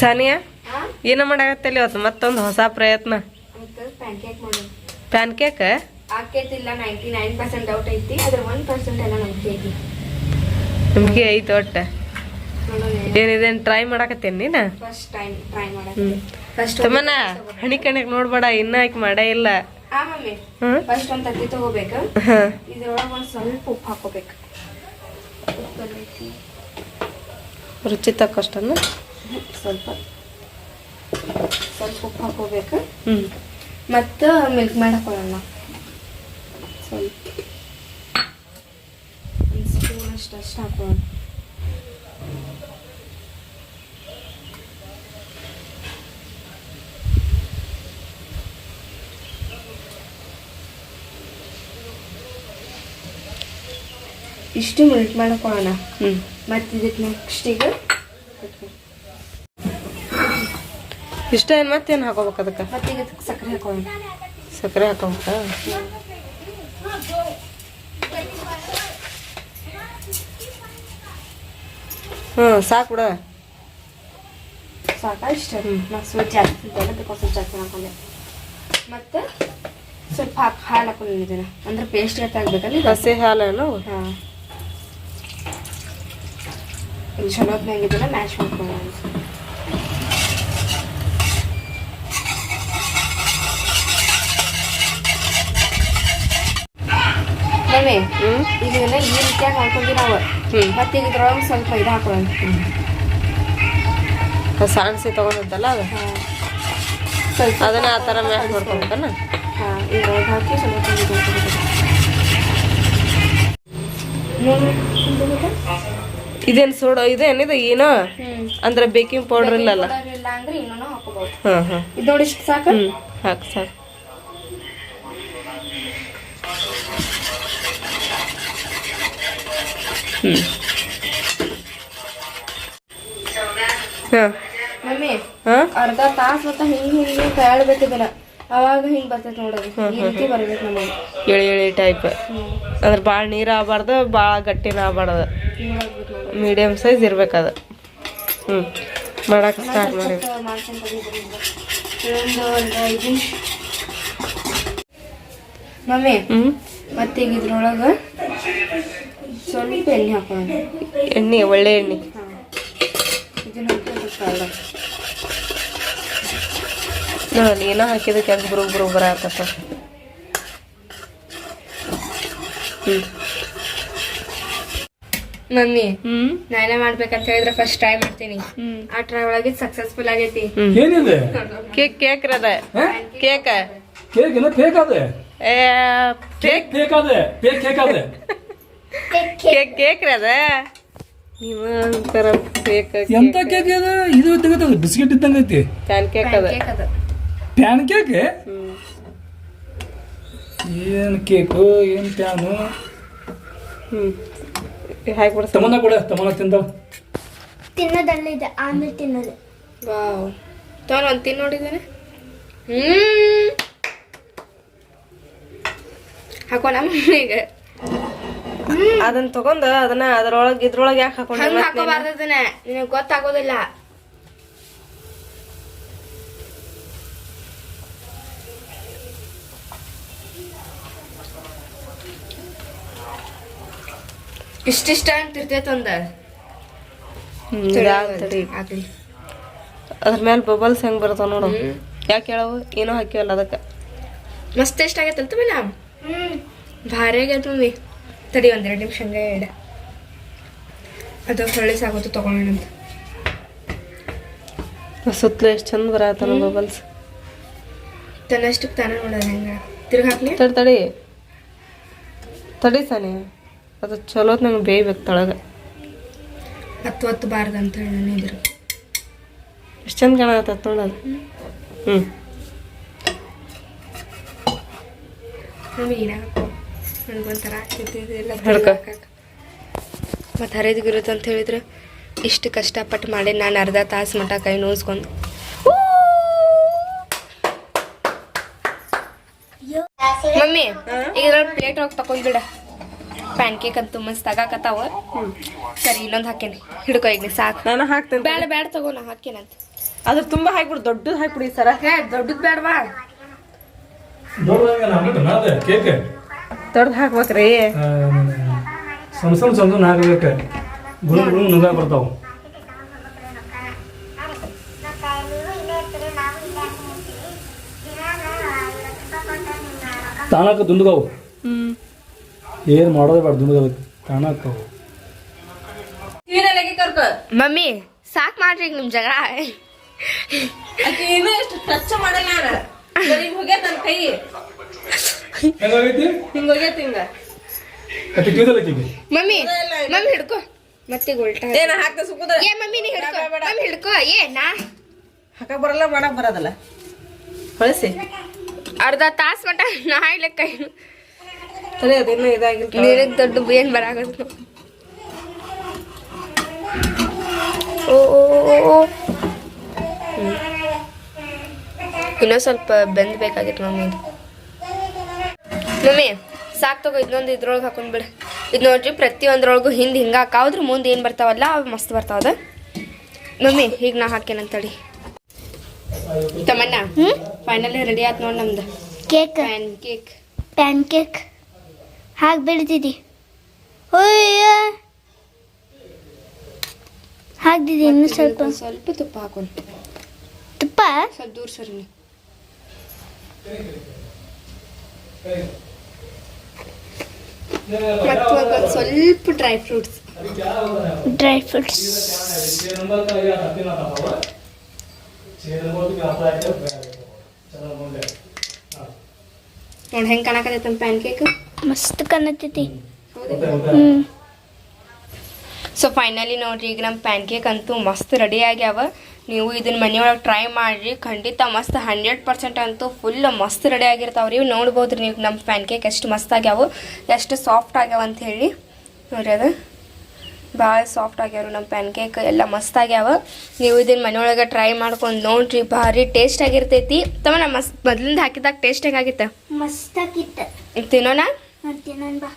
ಸಾನಿಯಾ ಏನ ಮಾಡಾಕತ್ತಲ್ಲಿ ಇವತ್ತು? ಮತ್ತೊಂದು ಹೊಸ ಪ್ರಯತ್ನ? ಪ್ಯಾನ್ ಕೇಕ್ ಆಕೇತಿಲ್ಲ ನೈಂಟಿ ನೈನ್ ಪರ್ಸೆಂಟ್ ಡೌಟ್ ಐತಿ ಅದ್ರ ಒನ್ ಪರ್ಸೆಂಟ್ ಎಲ್ಲ ನಂಬಿಕೆ ಐತಿ. ನಿಮ್ಗೆ ಐತಿ ಒಟ್ಟ. ಏನಿದೇನು ಟ್ರೈ ಮಾಡಾಕತ್ತೇನಿ ನೀನು? ಫಸ್ಟ್ ಟೈಮ್ ಟ್ರೈ ಫಸ್ಟ್ ತಮ್ಮನ ಹಣಿ ಕಣ್ಣಿಗೆ ನೋಡ್ಬೇಡ ಇನ್ನ ಆಯ್ಕೆ ಮಾಡೇ ಇಲ್ಲ. ಫಸ್ಟ್ ಒಂದು ತತ್ತಿ ತಗೋಬೇಕು. ಇದ್ರೊಳಗೆ ಒಂದು ಸ್ವಲ್ಪ ಉಪ್ಪು ಹಾಕೋಬೇಕು ಉಪ್ಪು ಐತಿ ರುಚಿ ತಕ್ಕಷ್ಟನ್ನು ಸ್ವಲ್ಪ. ಸ್ವಲ್ಪ ಉಪ್ಪು ಹಾಕೋಬೇಕು. ಹ್ಮ್. ಮತ್ತು ಮಿಲ್ಕ್ ಮೇಡ್ ಹಾಕೊಳ್ಳೋಣ ಸ್ವಲ್ಪ. ಒಂದು ಸ್ಪೂನ್ ಅಷ್ಟು ಅಷ್ಟು ಹಾಕೊಳ್ಳೋಣ ಇಷ್ಟು ಮಿಲ್ಕ್ ಮೇಡ್ ಹಾಕೊಳ್ಳೋಣ ಹ್ಮ್. ಮತ್ತು ಇದಕ್ಕೆ ನೆಕ್ಸ್ಟಿಗೆ ಇಷ್ಟ ಮತ್ತೆ ಏನು ಹಾಕೋಬೇಕು ಅದಕ್ಕೆ? ಮತ್ತು ಇದಕ್ಕೆ ಸಕ್ಕರೆ ಹಾಕೋಣ. ಸಕ್ಕರೆ ಹಾಕೋಬೇಕ? ಹ್ಞೂ ಸಾಕು ಬಿಡ. ಸಾಕಾ? ಇಷ್ಟ. ನಾ ಸ್ವೀಟ್ ಜಾಸ್ತಿ ತಿಂತೇನೆ ಬೇಕು ಸ್ವಲ್ಪ ಜಾಸ್ತಿ ಹಾಕೊಂಡೆ. ಮತ್ತು ಸ್ವಲ್ಪ ಹಾಕಿ ಹಾಲು ಹಾಕೊಂಡಿದ್ದೀನಿ ಅಂದ್ರೆ ಪೇಸ್ಟ್ ಇದು? ಹಸಿ ಹಾಲೇನು ಹಾಂ. ಇಲ್ಲಿ ಚಲೋ ಹೊತ್ನಾಗ ಇದನ್ನ ಮ್ಯಾಚ್ ಮಾಡ್ಕೊಳ್ಳೋಣ ಮಮ್ಮಿ ಇದನ್ನ ಈ ರೀತಿಯಾಗಿ ಹಾಕೊಂಡ್ವಿ ನಾವು. ಮತ್ತೆ ಈಗ ಇದ್ರೊಳಗೆ ಸ್ವಲ್ಪ ಇದು ಹಾಕೊಳ್ಳೋಣ. ಸಾಣಿಸಿ ತಗೊಂಡಿದ್ದಲ್ಲ ಅದು? ಸ್ವಲ್ಪ ಅದನ್ನ ಆ ಥರ ಮ್ಯಾಚ್ ಮಾಡ್ಕೊಬೇಕನ? ಹಾಂ ಇದ್ರೊಳಗೆ ಹಾಕಿ ಸ್ವಲ್ಪ. ನೋಡಿ? ಇದೇನ್ ಸೋಡೋ ಇದೇನಿದು ಏನೋ? ಹ್ಮ್. ಅಂದ್ರೆ ಬೇಕಿಂಗ್ ಪೌಡರ್ ಇಲ್ಲಲ್ಲ? ಹಾ ಹಾ. ಇದು ನೋಡಿ ಇಷ್ಟು ಸಾಕು. ಹಾಕ್ ಸಾಕು. ಹಾ. ಮಮ್ಮಿ ಹಾ? ಅರ್ಧ ತಾಸು ಮತ್ತ ಹಿಂಗ್ ಹಿಂಗ್ ಕಳ್ಬೇಕು ಇದನ್ನ. ಅವಾಗ ಹಿಂಗ್ ಬರ್ತೈತೆ ನೋಡೋದು. ಈ ರೀತಿ ಬರ್ಬೇಕು ನಮಗೆ ಎಳಿ ಎಳೆ ಟೈಪ್ ಅಂದ್ರೆ ಭಾಳ ನೀರು ಆಗ್ಬಾರ್ದು ಭಾಳ ಗಟ್ಟಿನ ಆಗಬಾರ್ದು. ಮೀಡಿಯಮ್ ಸೈಜ್ ಇರ್ಬೇಕದು. ಹ್ಞೂ ಮಾಡಕ್ಕೆ ಸ್ಟಾರ್ಟ್ ಮಾಡಿ. ಮಮ್ಮಿ ಹ್ಞೂ ಮತ್ತೆ ಈಗ ಇದ್ರೊಳಗೆ ಸ್ವಲ್ಪ ಎಣ್ಣೆ ಹಾಕೋಣ. ಎಣ್ಣೆ ಒಳ್ಳೆ ಎಣ್ಣೆ. ನೋಡಿ ಏನೋ ಹಾಕಿದಕ್ಕೆ ಅದು ಬರು ಬರು ಬರ ಆತಪ್ಪ ಹ್ಞೂ ಮಮ್ಮಿ ಹ್ಞೂ ನಾನೇ ಮಾಡ್ಬೇಕಂತ ಹೇಳಿದ್ರೆ ಫಸ್ಟ್ ಟ್ರೈ ಮಾಡ್ತೀನಿ. ಹ್ಞೂ ಆ ಟ್ರೈ ಒಳಗೆ ಸಕ್ಸಸ್ಫುಲ್ ಆಗೈತಿ. ಏನಿದೆ? ಕೇಕ್ ಕೇಕ್ ಅದ ಕೇಕ. ಕೇಕ್ ಏನೋ ಕೇಕ್ ಅದೆ. ಏ ಕೇಕ್ ಫೇಕ್ ಅದೆ. ಕೇಕ್ ಕೇಕ್ ಅದೆ. ಕೇಕ್ ಕೇಕ್ ರೀ ಅದ ನೀವು ಒಂಥರ ಕೇಕ್. ಎಂತ ಕೇಕ್ ಅದ ಇದು ತೆಗತದೆ ಬಿಸ್ಕೆಟ್ ಇದ್ದಂಗ ಐತಿ. ಪ್ಯಾನ್ ಕೇಕ್ ಅದ. ಕೇಕ್ ಪ್ಯಾನ್ ಕೇಕ್ ಏನ್ ಕೇಕು ಏನ್ ಪ್ಯಾನು ಹ್ಞೂ ಹಾಕ್ಬಿಡ್ಸ ತಮನ ಕೂಡ ತಮನ ತಿಂದ. ತಿನ್ನೋದಲ್ಲಿದೆ ಆಮೇಲೆ ತಿನ್ನೋದು. ವಾವ್. ತಗೊಂಡ್ ಒಂದು ತಿನ್ ನೋಡಿದ್ದೇನೆ. ಹ್ಮ್. ಹಾಕೋಣ ಈಗ. ಅದನ್ನ ತಗೊಂಡ ಅದನ್ನ ಅದ್ರೊಳಗೆ ಇದ್ರೊಳಗೆ ಯಾಕೆ ಹಾಕೊಂಡೆ? ಹಾಕೋಬಾರ್ದು ನಿನಗೆ ಗೊತ್ತಾಗೋದಿಲ್ಲ. ಇಷ್ಟಿಷ್ಟ ಅಂತ ಇರ್ತೈತೆ ಒಂದ ಹ್ಮ್, ಇದಾಗ್ ಆಗ್ಲಿ. ಅದ್ರ ಮೇಲೆ ಬಬಲ್ಸ್ ಹೆಂಗ್ ಬರ್ತಾವ ನೋಡು. ಯಾಕೆ ಹೇಳವು? ಏನೋ ಹಾಕಿವಲ್ಲ ಅದಕ್ಕೆ. ಮಸ್ತ್ ಟೇಸ್ಟ್ ಆಗೈತಲ್ತ ಮೇಲ ಭಾರಿ ಆಗೈತೆ ಮಮ್ಮಿ. ತಡಿ ಒಂದೆರಡು ನಿಮಿಷ ಹಂಗೆ ಇಡ. ಅದು ಹೊಳ್ಳಿ ಸಾಗೋದು ತಗೊಳ್ಳೋಣ ಅಂತ. ಸುತ್ತಲೂ ಎಷ್ಟು ಚಂದ ಬರತ್ತಾನ ಬಬಲ್ಸ್. ತನ್ನಷ್ಟಕ್ಕೆ ತಾನೇ ನೋಡೋದು ಹೆಂಗ? ತಿರ್ಗಿ ಹಾಕ್ಲಿ. ತಡಿ ತಡಿ. ತಡಿ ಸಾನಿ. ಅದು ಚಲೋ ನಂಗೆ ಬೇಯ್ಬೇಕು ತೊಳಗೆ. ಹತ್ತು ಹತ್ತು ಬಾರ್ದು ಅಂತ ಹೇಳಿ ನಾನು ಇದ್ರು ಎಷ್ಟು ಚಂದ ಕಾಣಕತ್ತ ನೋಡೋದು ಹ್ಞೂ ಏನಾಗಪ್ಪ ನನಗೊಂಥರ ಹಿಡ್ಕೊ. ಮತ್ತು ಹರಿದಿಗಿರುತ್ತೆ ಅಂತ ಹೇಳಿದ್ರೆ ಇಷ್ಟು ಕಷ್ಟಪಟ್ಟು ಮಾಡಿ ನಾನು ಅರ್ಧ ತಾಸು ಮಟ ಕೈ ನೋಸ್ಕೊಂಡು. ಮಮ್ಮಿ ಈಗ ಪ್ಲೇಟ್ ಹೋಗಿ ತಕೊಂಡ್ಬಿಡ ಪ್ಯಾನ್ ಕೇಕ್ ಅಂತ ಮಸ್ತ್ ತಗಾಕತ್ತಾವ. ಸರಿ ಇನ್ನೊಂದು ಹಾಕೇನಿ ಹಿಡ್ಕೊ ಈಗ ನೀ ಸಾಕು. ನಾನು ಹಾಕ್ತೇನೆ ಬೇಡ ಬೇಡ ತಗೋ ನಾ ಹಾಕೇನಂತ ಅದ್ರ ತುಂಬ ಹಾಕ್ಬಿಡು ದೊಡ್ಡದು ಹಾಕ್ಬಿಡಿ ಸರ ಹೇ ದೊಡ್ಡದು ಬೇಡವಾ ದೊಡ್ಡದು ಹಾಕ್ಬೇಕ್ರಿ. ಸಣ್ಣ ಸಣ್ಣ ಸಣ್ಣ ಹಾಕ್ಬೇಕು. ಗುಳು ಗುಳು ನುಗ್ಗ ಬರ್ತಾವ. ತಾನಕ ದುಂದುಗಾವು ಹ್ಮ್. ಏನು ಮಾಡೋದೇ ಬೇಡ ದುಂದುಗದಕ್ಕೆ ತಾಣಕ್ಕವು ಕರ್ಕೊ ಮಮ್ಮಿ ಸಾಕು ಮಾಡ್ರಿ ಈಗ ನಿಮ್ಮ ಜಗಳ. ಆಕಿ ಇನ್ನೂ ಎಷ್ಟು ಟಚ್ ಮಾಡಲ್ಲ ನಾನು ಬರೀ ಹಿಂಗ್ ಹೋಗ್ಯಾತ ನನ್ನ ಕೈ. ಹೆಂಗಾಗೈತಿ ಹಿಂಗ್ ಹೋಗ್ಯಾತ ಹಿಂಗ. ಕತ್ತಿ ಕಿವಿದಲ್ಲಕ್ಕಿಗೆ ಮಮ್ಮಿ ಮಮ್ಮಿ ಹಿಡ್ಕೊ. ಮತ್ತೆ ಉಲ್ಟಾ ಏನ ಹಾಕ್ತ ಸುಕ್ಕುದ್ರ ಏ ಮಮ್ಮಿ ನೀ ಹಿಡ್ಕೊ. ಮಮ್ಮಿ ಹಿಡ್ಕೊ. ಏ ನಾ. ಹಾಕ ಬರಲ್ಲ ಮಾಡಕ್ ಬರೋದಲ್ಲ. ಹೊಳಸಿ. ಅರ್ಧ ತಾಸ್ ಮಟ ನಾ ಇಲ್ಲಕ್ಕ ಇದಾಗಿಲ್ಲ ನೀರಿಗೆ ದೊಡ್ಡ ಏನ್ ಬರಾಗದು ಓ ಓ, ಓ, ಓ. ಇನ್ನೂ ಸ್ವಲ್ಪ ಬೆಂದ್ಬೇಕಾಗಿತ್ತು ಮಮ್ಮಿ. ಇದು. ಮಮ್ಮಿ ಸಾಕ್ ತಗೋ ಇದನ್ನೊಂದು ಇದ್ರೊಳಗೆ ಹಾಕೊಂಡ್ ಬಿಡು. ಇದು ನೋಡ್ರಿ ಪ್ರತಿಯೊಂದ್ರೊಳಗು ಹಿಂದೆ ಹಿಂಗೆ ಹಾಕಾವ್ರಿ ಮುಂದೆ ಏನು ಬರ್ತಾವಲ್ಲ ಅವು ಮಸ್ತ್ ಬರ್ತಾವದ ಮಮ್ಮಿ ಈಗ ನಾ ಹಾಕೇನಂತಡಿ ತಮ್ಮಣ್ಣ ಫೈನಲಿ ರೆಡಿ ಆಯ್ತು ನೋಡಿ ನಮ್ದು. Cake pan cake pan cake ಹಾಕಿ ಬಿಡ್ತಿದ್ದಿ ಅಯ್ಯ. ಹಾಕ್ದಿದ್ದಿ ಇನ್ನು ಸ್ವಲ್ಪ. ಸ್ವಲ್ಪ ತುಪ್ಪ ಹಾಕೊಂಡು. ತುಪ್ಪ? ಸ್ವಲ್ಪ ದೂರ ಸರಿ ಮತ್ತು ಒಂದು ಸ್ವಲ್ಪ ಡ್ರೈ ಫ್ರೂಟ್ಸ್ ಡ್ರೈ ಫ್ರೂಟ್ಸ್ ನೋಡಿ ಹೆಂಗೆ ಕಾಣಕತ್ತೈತೆ ಪ್ಯಾನ್ ಕೇಕ್ ಮಸ್ತ್ ಕಾಣತೈತಿ ಹ್ಞೂ ಸೊ ಫೈನಲಿ ನೋಡ್ರಿ ಈಗ ನಮ್ಮ ಪ್ಯಾನ್ ಕೇಕ್ ಅಂತೂ ಮಸ್ತ್ ರೆಡಿ ಆಗ್ಯಾವ. ನೀವು ಇದನ್ನ ಮನೆಯೊಳಗೆ ಟ್ರೈ ಮಾಡಿರಿ. ಖಂಡಿತ ಮಸ್ತ್ ಹಂಡ್ರೆಡ್ ಪರ್ಸೆಂಟ್ ಅಂತೂ ಫುಲ್ ಮಸ್ತ್ ರೆಡಿ ಆಗಿರ್ತಾವ್ರಿ. ಇವು ನೋಡ್ಬೋದ್ರಿ ನೀವು ನಮ್ಮ ಪ್ಯಾನ್ ಕೇಕ್ ಎಷ್ಟು ಮಸ್ತ್ ಆಗ್ಯಾವು ಎಷ್ಟು ಸಾಫ್ಟ್ ಆಗ್ಯಾವ ಅಂತ ಹೇಳಿ. ನೋಡ್ರಿ ಅದು. ಭಾಳ ಸಾಫ್ಟ್ ಆಗ್ಯಾವ ನಮ್ಮ ಪ್ಯಾನ್ ಕೇಕ್ ಎಲ್ಲ ಮಸ್ತ್ ಆಗ್ಯಾವ. ನೀವು ಇದನ್ನ ಮನೆಯೊಳಗೆ ಟ್ರೈ ಮಾಡ್ಕೊಂಡು ನೋಡ್ರಿ ಭಾರಿ ಟೇಸ್ಟ್ ಆಗಿರ್ತೈತಿ. ತಮ್ಮ ನಮ್ಮ ಮಸ್ ಮೊದ್ಲಿಂದ ಹಾಕಿದಾಗ ಟೇಸ್ಟ್ ಹೇಗಾಗಿತ್ತ? ಮಸ್ತ್ ಆಗಿತ್ತು. ತಿನ್ನೋಣ ಮಾಡ್ತೀನಿ ಬಾ